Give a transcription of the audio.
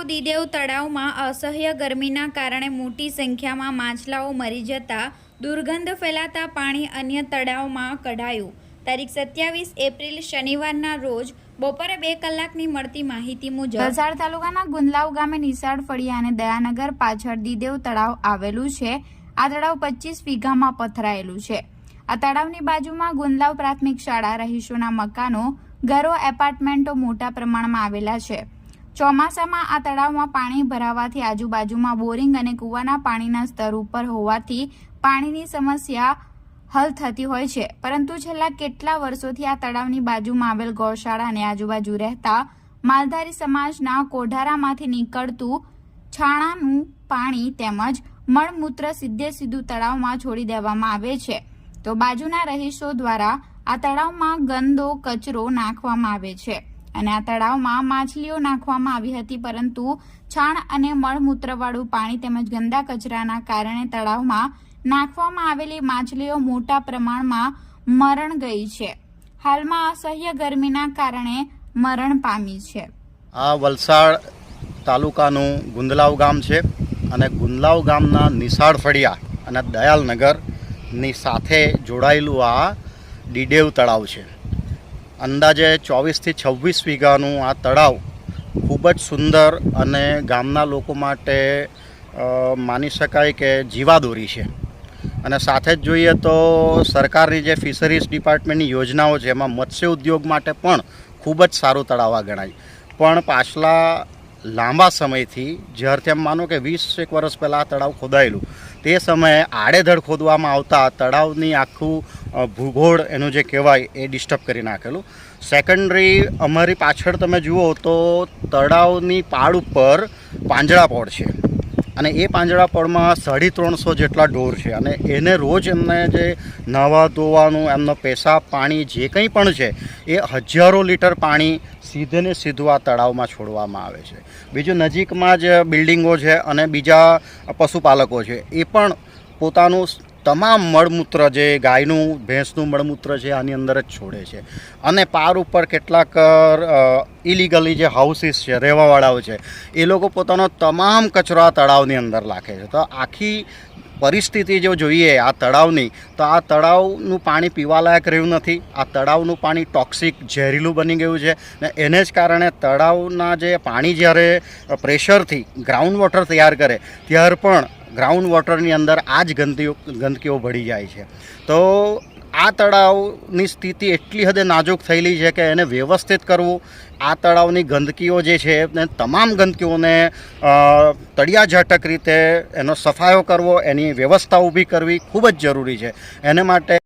ગુંદલાવ દીદેવ તળાવમાં અસહ્ય ગરમીના કારણે મોટી સંખ્યામાં માછલાઓ મરી જતા દુર્ગંધ ફેલાતા પાણી અન્ય તળાવમાં કઢાયું. તારીખ સત્યાવીસ એપ્રિલ શનિવારના રોજ બપોરે બે કલાકની મળતી માહિતી મુજબ વલસાડ તાલુકાના ગુંદલાવ ગામે નિશાળ ફળિયા અને દયાનગર પાછળ દીદેવ તળાવ આવેલું છે. આ તળાવ પચીસ વીઘામાં પથરાયેલું છે. આ તળાવની બાજુમાં ગુંદલાવ પ્રાથમિક શાળા રહીશોના મકાનો, ઘરો, એપાર્ટમેન્ટો મોટા પ્રમાણમાં આવેલા છે. ચોમાસામાં આ તળાવમાં પાણી ભરાવાથી આજુબાજુમાં બોરિંગ અને કૂવાના પાણીના સ્તર ઉપર હોવાથી પાણીની સમસ્યા હલ થતી હોય છે. પરંતુ છેલ્લા કેટલા વર્ષોથી આ તળાવની બાજુમાં આવેલ ગૌશાળા અને આજુબાજુ રહેતા માલધારી સમાજના કોઢારામાંથી નીકળતું છાણાનું પાણી તેમજ મળમૂત્ર સીધે સીધું તળાવમાં છોડી દેવામાં આવે છે. તો બાજુના રહીશો દ્વારા આ તળાવમાં ગંદો કચરો નાખવામાં આવે છે. અને આ તળાવમાં માછલીઓ નાખવામાં આવી હતી, પરંતુ છાણ અને મળમૂત્રવાળું પાણી તેમજ ગંદા કચરાના કારણે તળાવમાં નાખવામાં આવેલી માછલીઓ મોટા પ્રમાણમાં મરણ ગઈ છે. હાલમાં અસહ્ય ગરમીના કારણે મરણ પામી છે. આ વલસાડ તાલુકાનું ગુંદલાવ ગામ છે અને ગુંદલાવ ગામના નિશાળ ફળિયા અને દયાલનગરની સાથે જોડાયેલું આ ડીડેવ તળાવ છે. અંદાજે ચોવીસથી છવ્વીસ વીઘાનું આ તળાવ ખૂબ જ સુંદર અને ગામના લોકો માટે માની શકાય કે જીવાદોરી છે. અને સાથે જ જોઈએ તો સરકારની જે ફિશરીઝ ડિપાર્ટમેન્ટની યોજનાઓ છે, એમાં મત્સ્ય ઉદ્યોગ માટે પણ ખૂબ જ સારું તળાવ આ ગણાય. પણ પાછલા લાંબા સમયથી, જ્યારથી એમ માનો કે વીસ એક વર્ષ પહેલાં આ તળાવ ખોદાયેલું તે સમયે આડેધડ ખોદવામાં આવતા તળાવની આખું ભૂગોળ એનું જે કહેવાય એ ડિસ્ટર્બ કરી નાખેલું. સેકન્ડરી અમારી પાછળ તમે જુઓ તો તળાવની પાળ ઉપર પાંજરાપોળ છે. અને એ પાંજરાપોળમાં સાડી ત્રણસો જેટલા ઢોર છે. અને એને રોજ એમને જે નાવા ધોવાનું, એમનો પેશાબ પાણી જે કંઈ પણ છે, એ હજારો લીટર પાણી સીધે ને સીધું આ તળાવમાં છોડવામાં આવે છે. બીજું નજીકમાં જ બિલ્ડિંગો છે અને બીજા પશુપાલકો છે. એ પણ પોતાનું તમામ મળમૂત્ર જે ગાયનું, ભેંસનું મળમૂત્ર છે, આની અંદર જ છોડે છે. અને પાર ઉપર કેટલાક ઇલીગલી જે હાઉસીસ છે, રહેવાવાળાઓ છે, એ લોકો પોતાનો તમામ કચરો આ તળાવની અંદર નાખે છે. તો આખી પરિસ્થિતિ જો જોઈએ, આ તળાવની, તો આ તળાવનું પાણી પીવાલાયક રહ્યું નથી. આ તળાવનું પાણી ટોક્સિક ઝેરીલું બની ગયું છે ને એને જ કારણે તળાવના જે પાણી જ્યારે પ્રેશરથી ગ્રાઉન્ડ વોટર તૈયાર કરે, ત્યાર પણ ગ્રાઉન્ડ વોટરની અંદર આ જ ગંદીઓ ગંદકીઓ ભળી જાય છે. તો આ તળાવની સ્થિતિ એટલી હદે નાજુક થયેલી છે કે એને વ્યવસ્થિત કરવું, આ તળાવની ગંદકીઓ જે છે એને તમામ ગંદકીઓને તળિયાઝાટક રીતે એનો સફાયો કરવો, એની વ્યવસ્થા ઊભી કરવી ખૂબ જ જરૂરી છે. એને માટે